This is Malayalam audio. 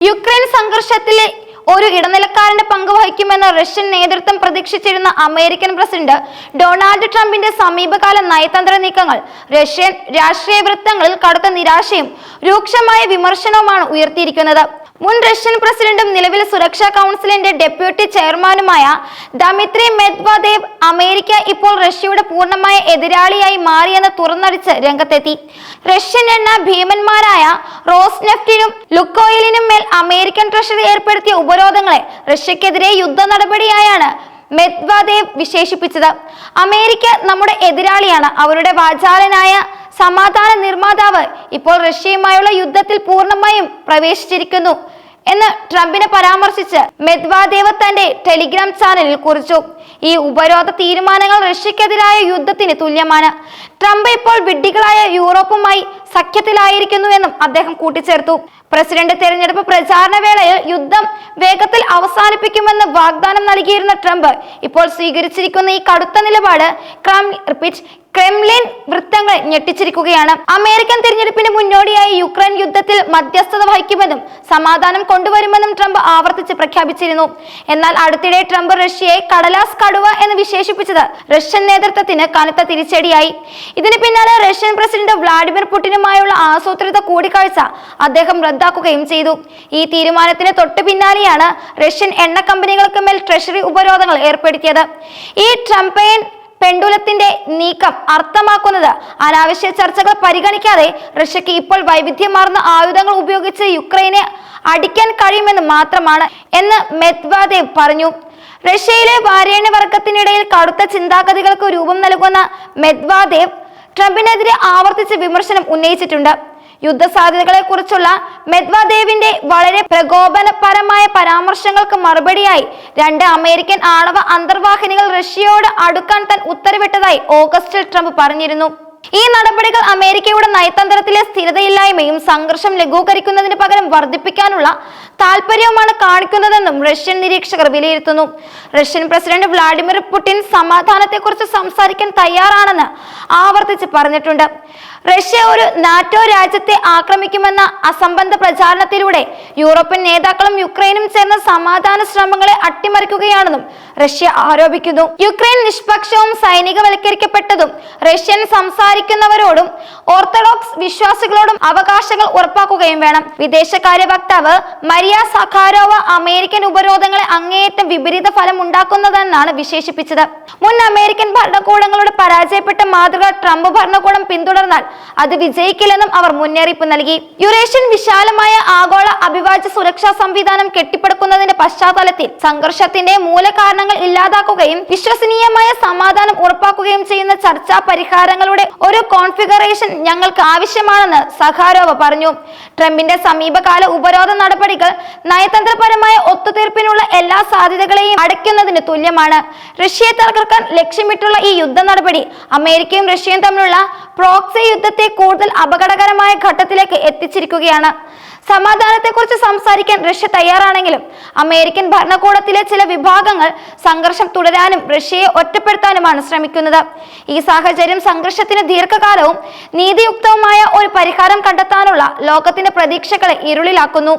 യുക്രൈൻ സംഘർഷത്തിലെ ഒരു ഇടനിലക്കാരന്റെ പങ്ക് വഹിക്കുമെന്ന് റഷ്യൻ നേതൃത്വം പ്രതീക്ഷിച്ചിരുന്ന അമേരിക്കൻ പ്രസിഡന്റ് ഡൊണാൾഡ് ട്രംപിന്റെ സമീപകാല നയതന്ത്ര നീക്കങ്ങൾ റഷ്യൻ രാഷ്ട്രീയ വൃത്തങ്ങളിൽ കടുത്ത നിരാശയും രൂക്ഷമായ വിമർശനവുമാണ് ഉയർത്തിയിരിക്കുന്നത്. മുൻ റഷ്യൻ പ്രസിഡന്റും നിലവിൽ സുരക്ഷാ കൗൺസിലിന്റെ ഡെപ്യൂട്ടി ചെയർമാനുമായ ദമിത്രി മെദ്വദേവ് അമേരിക്ക ഇപ്പോൾ റഷ്യയുടെ പൂർണമായ എതിരാളിയായി മാറിയെന്ന് തുറന്നടിച്ച് രംഗത്തെത്തി. റഷ്യൻ എണ്ണ ഭീമന്മാരായ റോസ്നെഫ്റ്റിനും ലുക്കോയിലിനും മേൽ അമേരിക്കൻ ട്രഷറി ഏർപ്പെടുത്തിയ ഉപരോധങ്ങളെ റഷ്യക്കെതിരെ യുദ്ധ നടപടിയായാണ് മെദ്വാദേവ് വിശേഷിപ്പിച്ചത്. അമേരിക്ക നമ്മുടെ എതിരാളിയാണ്. അവരുടെ വാചാലനായ സമാധാന നിർമ്മാതാവ് ഇപ്പോൾ റഷ്യയുമായുള്ള യുദ്ധത്തിൽ പൂർണമായും പ്രവേശിച്ചിരിക്കുന്നു എന്ന് ട്രംപിനെ പരാമർശിച്ച് മെദ്വാദേവ് തന്റെ ടെലിഗ്രാം ചാനലിൽ കുറിച്ചു. ഈ ഉപരോധ തീരുമാനങ്ങൾ റഷ്യക്കെതിരായ യുദ്ധത്തിന് തുല്യമാണ്. ട്രംപ് ഇപ്പോൾ വിഡ്ഢികളായ യൂറോപ്പുമായി സഖ്യത്തിലായിരിക്കുന്നുവെന്നും അദ്ദേഹം കൂട്ടിച്ചേർത്തു. പ്രസിഡന്റ് തെരഞ്ഞെടുപ്പ് പ്രചാരണ വേളയിൽ യുദ്ധം വേഗത്തിൽ അവസാനിപ്പിക്കുമെന്ന് വാഗ്ദാനം നൽകിയിരുന്ന ട്രംപ് ഇപ്പോൾ സ്വീകരിച്ചിരിക്കുന്ന ഈ കടുത്ത നിലപാട് ക്രം ക്രെംലിൻ വൃത്തങ്ങളെ ഞെട്ടിച്ചിരിക്കുകയാണ്. അമേരിക്കൻ തിരഞ്ഞെടുപ്പിന് മുന്നോടിയായി യുക്രൈൻ യുദ്ധത്തിൽ മധ്യസ്ഥത വഹിക്കുമെന്നും സമാധാനം കൊണ്ടുവരുമെന്നും ട്രംപ് ആവർത്തിച്ച് പ്രഖ്യാപിച്ചിരുന്നു. എന്നാൽ അടുത്തിടെ ട്രംപ് റഷ്യയെ കടലാസ് കടുവ എന്ന് വിശേഷിപ്പിച്ചത് റഷ്യൻ നേതൃത്വത്തിന് കനത്ത തിരിച്ചടിയായി. ഇതിന് പിന്നാലെ റഷ്യൻ പ്രസിഡന്റ് വ്ളാഡിമിർ പുടിനുമായുള്ള ആസൂത്രിത കൂടിക്കാഴ്ച അദ്ദേഹം റദ്ദാക്കുകയും ചെയ്തു. ഈ തീരുമാനത്തിന് തൊട്ടു പിന്നാലെയാണ് റഷ്യൻ എണ്ണ കമ്പനികൾക്ക് മേൽ ട്രഷറി ഉപരോധങ്ങൾ ഏർപ്പെടുത്തിയത്. ഈ ട്രംപയൻ പെണ്ടുലത്തിന്റെ നീക്കം അർത്ഥമാക്കുന്നത് അനാവശ്യ ചർച്ചകൾ പരിഗണിക്കാതെ റഷ്യക്ക് ഇപ്പോൾ വൈവിധ്യമാർന്ന ആയുധങ്ങൾ ഉപയോഗിച്ച് യുക്രൈനെ അടിക്കാൻ കഴിയുമെന്ന് മാത്രമാണ് എന്ന് മെത്വാദേവ് പറഞ്ഞു. റഷ്യയിലെ വാരേണ്യവർഗത്തിനിടയിൽ കടുത്ത ചിന്താഗതികൾക്ക് രൂപം നൽകുന്ന മെദ്വാദേവ് ട്രംപിനെതിരെ ആവർത്തിച്ച് വിമർശനം ഉന്നയിച്ചിട്ടുണ്ട്. യുദ്ധ സാധ്യതകളെ കുറിച്ചുള്ള മെദ്വാദേവിന്റെ വളരെ പ്രകോപനപരമായ പരാമർശങ്ങൾക്ക് മറുപടിയായി രണ്ട് അമേരിക്കൻ ആണവ അന്തർവാഹിനികൾ റഷ്യയോട് അടുക്കാൻ താൻ ഉത്തരവിട്ടതായി ഓഗസ്റ്റിൽ ട്രംപ് പറഞ്ഞിരുന്നു. ഈ നടപടികൾ അമേരിക്കയുടെ നയതന്ത്രത്തിലെ സ്ഥിരതയില്ലായ്മയും സംഘർഷം ലഘൂകരിക്കുന്നതിന് പകരം വർദ്ധിപ്പിക്കാനുള്ള താല്പര്യവുമാണ് കാണിക്കുന്നതെന്നും റഷ്യൻ നിരീക്ഷകർ വിലയിരുത്തുന്നു. റഷ്യൻ പ്രസിഡന്റ് വ്ളാഡിമിർ പുടിൻ സമാധാനത്തെക്കുറിച്ച് സംസാരിക്കാൻ തയ്യാറാണെന്ന് ആവർത്തിച്ച് പറഞ്ഞിട്ടുണ്ട്. റഷ്യ ഒരു നാറ്റോ രാജ്യത്തെ ആക്രമിക്കുമെന്ന അസംബന്ധ പ്രചാരണത്തിലൂടെ യൂറോപ്യൻ നേതാക്കളും യുക്രൈനും ചേർന്ന സമാധാന ശ്രമങ്ങളെ അട്ടിമറിക്കുകയാണെന്നും റഷ്യ ആരോപിക്കുന്നു. യുക്രൈൻ നിഷ്പക്ഷവും സൈനികവൽക്കരിക്കപ്പെട്ടതും റഷ്യൻ സംസാരിക്കുന്നവരോടും ഓർത്തഡോക്സ് വിശ്വാസികളോടും അവകാശങ്ങൾ ഉറപ്പാക്കുകയും വേണം. വിദേശകാര്യ വക്താവ് മരിയ സഖാരോവ അമേരിക്കൻ ഉപരോധങ്ങളെ അങ്ങേയറ്റം വിപരീത ഫലം ഉണ്ടാക്കുന്നതെന്നാണ് വിശേഷിപ്പിച്ചത്. മുൻ അമേരിക്കൻ ഭരണകൂടങ്ങളുടെ പരാജയപ്പെട്ട മാതൃക ട്രംപ് ഭരണകൂടം പിന്തുടർന്നാൽ അത് വിജയിക്കില്ലെന്നും അവർ മുന്നറിയിപ്പ് നൽകി. യുറേഷ്യൻ വിശാലമായ ആഗോള അഭിവാജ്യ സുരക്ഷാ സംവിധാനം കെട്ടിപ്പടുക്കുന്നതിന്റെ പശ്ചാത്തലത്തിൽ സംഘർഷത്തിന്റെ മൂലകാരണങ്ങൾ ഇല്ലാതാക്കുകയും വിശ്വസനീയമായ സമാധാനം ഉറപ്പാക്കുകയും ചെയ്യുന്ന ചർച്ചാ പരിഹാരങ്ങളുടെ ഒരു കോൺഫിഗറേഷൻ ഞങ്ങൾക്ക് ആവശ്യമാണെന്ന് സഖാരോവ പറഞ്ഞു. ട്രംപിന്റെ സമീപകാല ഉപരോധ നടപടികൾ നയതന്ത്രപരമായ ഒത്തുതീർപ്പിനുള്ള എല്ലാ സാധ്യതകളെയും അടയ്ക്കുന്നതിന് തുല്യമാണ്. റഷ്യയെ തകർക്കാൻ ലക്ഷ്യമിട്ടുള്ള ഈ യുദ്ധ നടപടി അമേരിക്കയും റഷ്യയും തമ്മിലുള്ള പ്രോക്സി യുദ്ധത്തെ കൂടുതൽ അപകടകരമായ ഘട്ടത്തിലേക്ക് എത്തിച്ചിരിക്കുകയാണ്. സമാധാനത്തെക്കുറിച്ച് സംസാരിക്കാൻ റഷ്യ തയ്യാറാണെങ്കിലും അമേരിക്കൻ ഭരണകൂടത്തിലെ ചില വിഭാഗങ്ങൾ സംഘർഷം തുടരാനും റഷ്യയെ ഒറ്റപ്പെടുത്താനുമാണ് ശ്രമിക്കുന്നത്. ഈ സാഹചര്യം സംഘർഷത്തിന് ദീർഘകാലവും നീതിയുക്തവുമായ ഒരു പരിഹാരം കണ്ടെത്താനുള്ള ലോകത്തിന്റെ പ്രതീക്ഷകളെ ഇരുളിലാക്കുന്നു.